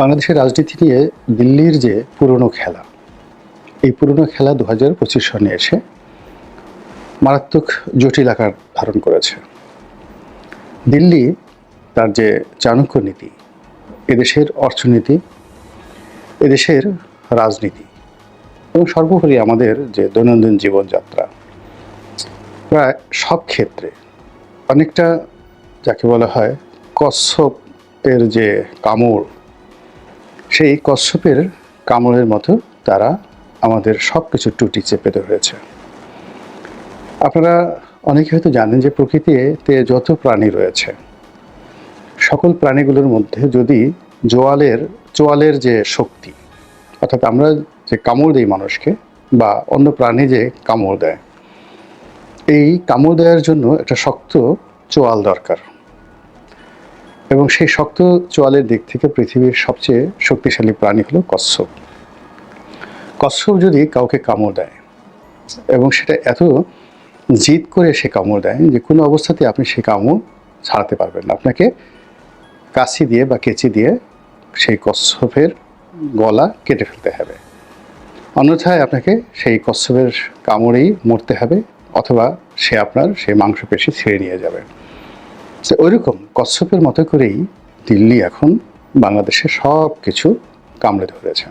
বাংলাদেশের রাজনীতি নিয়ে দিল্লির যে পুরনো খেলা, এই পুরনো খেলা দু হাজার পঁচিশ সনে এসে মারাত্মক জটিল আকার ধারণ করেছে। দিল্লি তার যে চাণক্য নীতি, এদেশের অর্থনীতি, এদেশের রাজনীতি এবং সর্বোপরি আমাদের যে দৈনন্দিন জীবনযাত্রা, প্রায় সব ক্ষেত্রে অনেকটা যাকে বলা হয় কচ্ছপের যে কামড় সেই কচ্ছপের কামড়ের মতো তারা আমাদের সব কিছু টুটি চেপে ধরেছে। আপনারা অনেকে হয়তো জানেন যে প্রকৃতিতে যত প্রাণী রয়েছে, সকল প্রাণীগুলোর মধ্যে যদি জোয়ালের, চোয়ালের যে শক্তি, অর্থাৎ আমরা যে কামড় দিই মানুষকে বা অন্য প্রাণী যে কামড় দেয়, এই কামড় দেওয়ার জন্য একটা শক্ত চোয়াল দরকার। এবং সেই শক্ত চোয়ালের দিক থেকে পৃথিবীর সবচেয়ে শক্তিশালী প্রাণী হলো কচ্ছপ। কচ্ছপ যদি কাউকে কামড় দেয় এবং সেটা এত জিদ করে সে কামড় দেয় যে কোনো অবস্থাতে আপনি সেই কামড় ছাড়াতে পারবেন না। আপনাকে কাশি দিয়ে বা কেচি দিয়ে সেই কচ্ছপের গলা কেটে ফেলতে হবে। অন্যথায় আপনাকে সেই কচ্ছপের কামড়েই মরতে হবে অথবা সে আপনার সেই মাংসপেশি ছেড়ে নিয়ে যাবে। তো ওইরকম কচ্ছপের মতো করেই দিল্লি এখন বাংলাদেশে সব কিছু কামড়ে ধরেছে।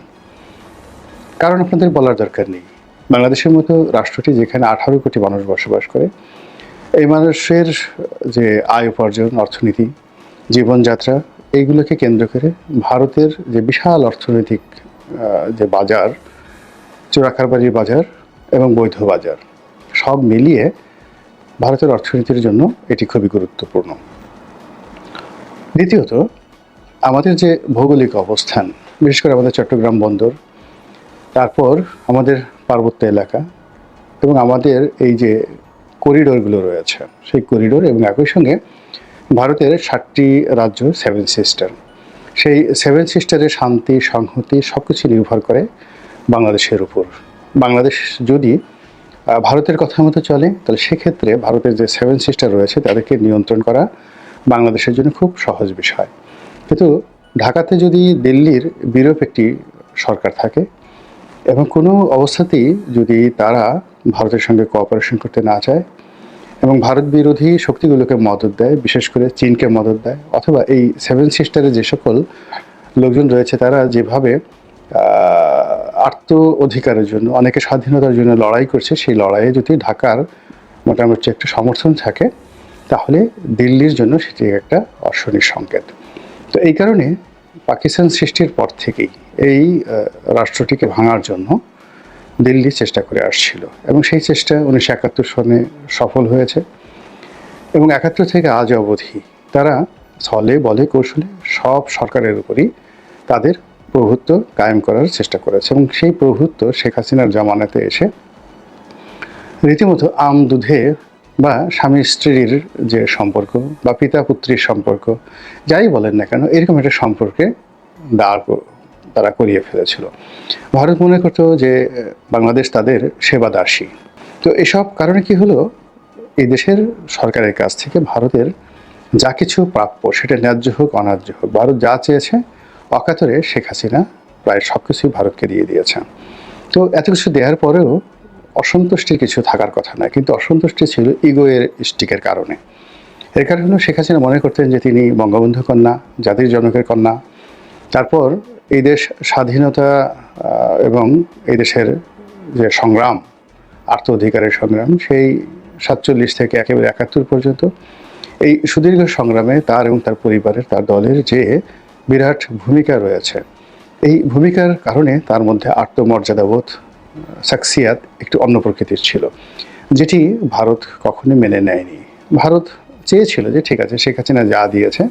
কারণ আপনাদের বলার দরকার নেই। বাংলাদেশের মতো রাষ্ট্রটি যেখানে আঠারো কোটি মানুষ বসবাস করে, এই মানুষের যে আয় উপার্জন, অর্থনীতি, জীবনযাত্রা এইগুলোকে কেন্দ্র করে ভারতের যে বিশাল অর্থনৈতিক যে বাজার, চোরাকারবারির বাজার এবং বৈধ বাজার, সব মিলিয়ে ভারতের অর্থনীতির জন্য এটি খুবই গুরুত্বপূর্ণ। দ্বিতীয়ত, আমাদের যে ভৌগোলিক অবস্থান, বিশেষ করে আমাদের চট্টগ্রাম বন্দর, তারপর আমাদের পার্বত্য এলাকা এবং আমাদের এই যে করিডোরগুলো রয়েছে, সেই করিডোর এবং একই সঙ্গে ভারতের ষাটটি রাজ্য, সেভেন সিস্টার। সেই সেভেন সিস্টারের শান্তি, সংহতি সব কিছু নির্ভর করে বাংলাদেশের উপর। বাংলাদেশ যদি ভারতের কথা মতো চলে, তাহলে সেক্ষেত্রে ভারতের যে সেভেন সিস্টার রয়েছে, তাদেরকে নিয়ন্ত্রণ করা বাংলাদেশের জন্য খুব সহজ বিষয়। কিন্তু ঢাকাতে যদি দিল্লির বিরূপ একটি সরকার থাকে এবং কোনো অবস্থাতেই যদি তারা ভারতের সঙ্গে কোঅপারেশন করতে না চায় এবং ভারত বিরোধী শক্তিগুলোকে মদত দেয়, বিশেষ করে চীনকে মদত দেয়, অথবা এই সেভেন সিস্টারে যে সকল লোকজন রয়েছে, তারা যেভাবে আত্ম অধিকারের জন্য, অনেকে স্বাধীনতার জন্য লড়াই করছে, সেই লড়াইয়ে যদি ঢাকার মোটামুটি একটা সমর্থন থাকে, তাহলে দিল্লির জন্য সেটি একটা অর্শনীর সংকেত। তো এই কারণে পাকিস্তান সৃষ্টির পর থেকেই এই রাষ্ট্রটিকে ভাঙার জন্য দিল্লি চেষ্টা করে আসছিল এবং সেই চেষ্টা উনিশশো একাত্তর সনে সফল হয়েছে এবং একাত্তর থেকে আজ অবধি তারা ছলে বলে, কৌশলে সব সরকারের উপরই তাদের প্রভুত্ব কায়েম করার চেষ্টা করেছে এবং সেই প্রভুত্ব শেখ হাসিনার জামানাতে এসে রীতিমতো আম দুধে বা স্বামী স্ত্রীর যে সম্পর্ক বা পিতা পুত্রীর সম্পর্ক, যাই বলেন না কেন, এরকম একটা সম্পর্কে দাঁড় তারা করিয়ে ফেলেছিল। ভারত মনে করতো যে, বাংলাদেশ তাদের সেবা দাসী তো এসব কারণে কি হলো? এই দেশের সরকারের কাছ থেকে ভারতের যা কিছু প্রাপ্য, সেটা ন্যায্য হোক, অন্যায্য হোক, ভারত যা চেয়েছে অকাতরে শেখ হাসিনা প্রায় সব কিছুই ভারতকে দিয়ে দিয়েছে। তো এত কিছু দেওয়ার পরেও অসন্তুষ্টি কিছু থাকার কথা না, কিন্তু অসন্তুষ্টি ছিল ইগোয়ের স্টিকের কারণে। এর কারণে শেখ হাসিনা মনে করতেন যে তিনি বঙ্গবন্ধু কন্যা, জাতির জনকের কন্যা। তারপর এই দেশ স্বাধীনতা এবং এই দেশের যে সংগ্রাম আর্থ অধিকারের সংগ্রাম, সেই সাতচল্লিশ থেকে একেবারে একাত্তর পর্যন্ত এই সুদীর্ঘ সংগ্রামে তার এবং তার পরিবারের, তার দলের যে বিরাট ভূমিকা রয়েছে। এই ভূমিকার কারণে তার মধ্যে আত্মমর্যাদাবোধ, সাকসিয়াত একটু অন্য প্রকৃতির ছিল, যেটি ভারত কখনোই মেনে নেয়নি। ভারত চেয়েছিল যে, ঠিক আছে, শেখ হাসিনা যা দিয়েছে,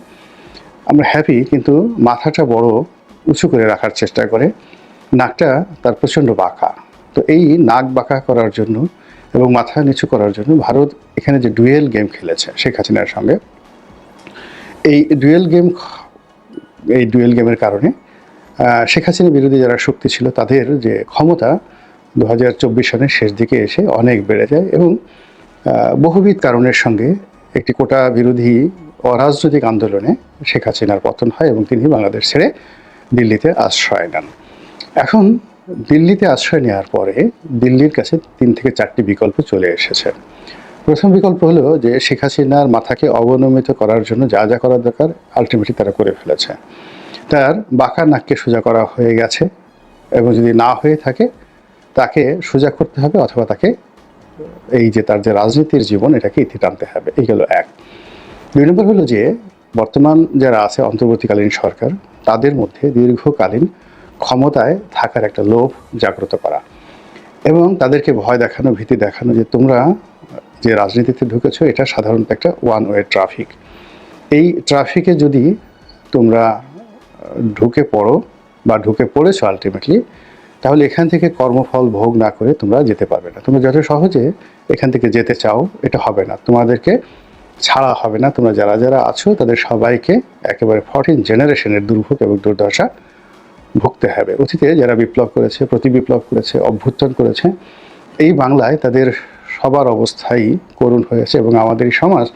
আমরা হ্যাপি কিন্তু মাথাটা বড় উঁচু করে রাখার চেষ্টা করে, নাকটা তার প্রচণ্ড বাঁকা। তো এই নাক বাঁকা করার জন্য এবং মাথা নিচু করার জন্য ভারত এখানে যে ডুয়েল গেম খেলেছে শেখ হাসিনার সঙ্গে, এই ডুয়েল গেম এই ডুয়েল গেমের কারণে শেখ হাসিনা বিরোধী যারা শক্তি ছিল, তাদের যে ক্ষমতা দু হাজার সনের শেষ দিকে এসে অনেক বেড়ে যায় এবং বহুবিধ কারণের সঙ্গে একটি কোটা বিরোধী অরাজনৈতিক আন্দোলনে শেখ হাসিনার পতন হয় এবং তিনি বাংলাদেশ ছেড়ে দিল্লিতে আশ্রয় নেন। এখন দিল্লিতে আশ্রয় নেওয়ার পরে দিল্লির কাছে তিন থেকে চারটি বিকল্প চলে এসেছে। প্রথম বিকল্প হলো যে শেখ হাসিনার মাথাকে অবনমিত করার জন্য যা যা করার দরকার আলটিমেটলি তারা করে ফেলেছে। তার বাঁকা নাককে সোজা করা হয়ে গেছে এবং যদি না হয়ে থাকে, তাকে সোজা করতে হবে অথবা তাকে এই যে তার যে রাজনীতির জীবন, এটাকে ইতি টানতে হবে। এই গেল এক। দুই নম্বর হলো যে বর্তমান যারা আছে অন্তর্বর্তীকালীন সরকার, তাদের মধ্যে দীর্ঘকালীন ক্ষমতায় থাকার একটা লোভ জাগ্রত করা এবং তাদেরকে ভয় দেখানো, ভীতি দেখানো যে তোমরা যে রাজনীতিতে ঢুকেছো, এটা সাধারণত একটা ওয়ান ওয়ে ট্রাফিক এই ট্রাফিকে যদি তোমরা ঢুকে পড়ো বা ঢুকে পড়েছো আলটিমেটলি তাহলে এখান থেকে কর্মফল ভোগ না করে তোমরা যেতে পারবে না। তোমরা যত সহজে এখান থেকে যেতে চাও, এটা হবে না। তোমাদেরকে ছাড়া হবে না। তোমরা যারা যারা আছো, তাদের সবাইকে একেবারে ফর্টিন জেনারেশনের দুর্ভোগ এবং দুর্দশা ভুগতে হবে। অতীতে যারা বিপ্লব করেছে, প্রতি বিপ্লব করেছে, অভ্যুত্থান করেছে, এই বাংলায় তাদের সবার অবস্থাই করুণ হয়েছে এবং আমাদের এই সমাজ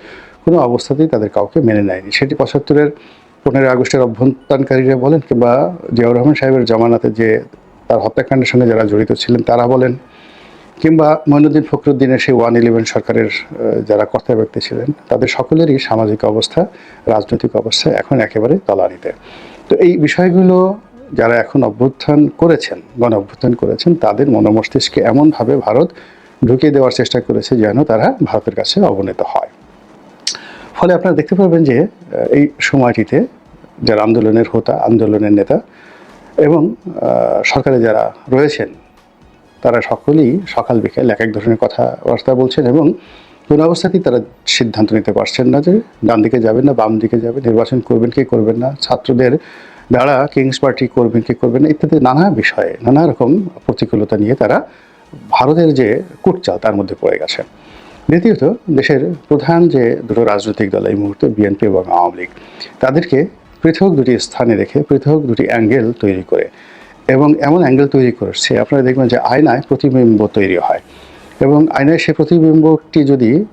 কোনো অবস্থাতেই তাদের কাউকে মেনে নেয়নি। সেটি পঁচাত্তরের পনেরোই আগস্টের অভ্যন্তরকারীরা বলেন কিংবা জিয়াউর রহমান সাহেবের জমানাতে যে তার হত্যাকাণ্ডের সঙ্গে যারা জড়িত ছিলেন তারা বলেন, কিংবা মঈনুদ্দিন ফখরুদ্দিনের সেই ওয়ান ইলেভেন সরকারের যারা কর্তা ব্যক্তি ছিলেন, তাদের সকলেরই সামাজিক অবস্থা, রাজনৈতিক অবস্থা এখন একেবারে তলানিতে। তো এই বিষয়গুলো যারা এখন অভ্যুত্থান করেছেন গণ অভ্যুত্থান করেছেন, তাদের মনোমস্তিষ্কে এমনভাবে ভারত ঢুকিয়ে দেওয়ার চেষ্টা করেছে যেন তারা ভারতের কাছে অবনীত হয়। ফলে আপনারা দেখতে পাবেন যে এই সময়টিতে যারা আন্দোলনের হোতা, আন্দোলনের নেতা এবং সরকারে যারা রয়েছেন, তারা সকলেই সকাল বিকেল এক এক ধরনের কথাবার্তা বলছেন এবং কোনো অবস্থাতেই তারা সিদ্ধান্ত নিতে পারছেন না যে ডান দিকে যাবেন না, বাম দিকে যাবেন, নির্বাচন করবেন, কি করবেন না, ছাত্রদের দ্বারা কিংস পার্টি করবেন, কি করবেন না, ইত্যাদি নানা বিষয়ে নানা রকম প্রতিকূলতা নিয়ে তারা ভারতের যে কুটচাল, তার মধ্যে পড়ে গেছে। দ্বিতীয়ত, দেশের প্রধান যে দুটো রাজনৈতিক দল এই মুহূর্তে বিএনপি এবং আওয়ামী লীগ, তাদেরকে পৃথক দুটি স্থানে রেখে পৃথক দুটি অ্যাঙ্গেল তৈরি করে। এবং এমন অ্যাঙ্গেল তৈরি করেছে, আপনারা দেখবেন যে আয়নায় প্রতিবিম্ব তৈরি হয়। এবং আয়নায় সে প্রতিবিম্বটি যদি,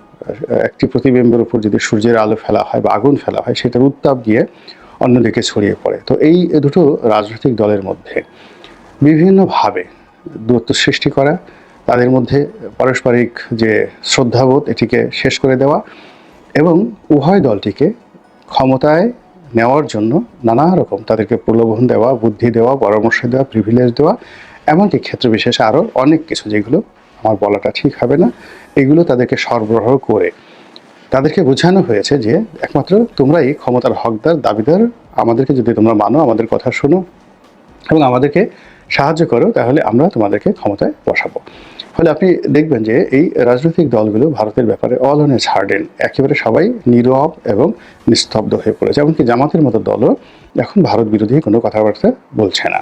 একটি প্রতিবিম্বের উপর যদি সূর্যের আলো ফেলা হয় বা আগুন ফেলা হয়, সেটার উত্তাপ গিয়ে অন্যদিকে ছড়িয়ে পড়ে। তো এই দুটো রাজনৈতিক দলের মধ্যে বিভিন্নভাবে দূরত্ব সৃষ্টি করা, তাদের মধ্যে পারস্পরিক যে শ্রদ্ধাবোধ, এটিকে শেষ করে দেওয়া এবং উভয় দলটিকে ক্ষমতায় নেওয়ার জন্য নানা রকম তাদেরকে প্রলোভন দেওয়া, বুদ্ধি দেওয়া, পরামর্শ দেওয়া প্রিভিলেজ দেওয়া, এমনকি ক্ষেত্র বিশেষে আরও অনেক কিছু যেগুলো আমার বলাটা ঠিক হবে না, এগুলো তাদেরকে সরবরাহ করে তাদেরকে বোঝানো হয়েছে যে একমাত্র তোমরাই ক্ষমতার হকদার, দাবিদার, আমাদেরকে যদি তোমরা মানো, আমাদের কথা শোনো। এবং আমাদেরকে সাহায্য করো, তাহলে আমরা তোমাদেরকে ক্ষমতায় বসাবো। ফলে আপনি দেখবেন যে এই রাজনৈতিক দলগুলো ভারতের ব্যাপারে অল অন এ হার্ডেন একেবারে সবাই নীরব এবং নিস্তব্ধ হয়ে পড়েছে। এমনকি জামাতের মতো দলও এখন ভারত বিরোধী কোনো কথাবার্তা বলছে না।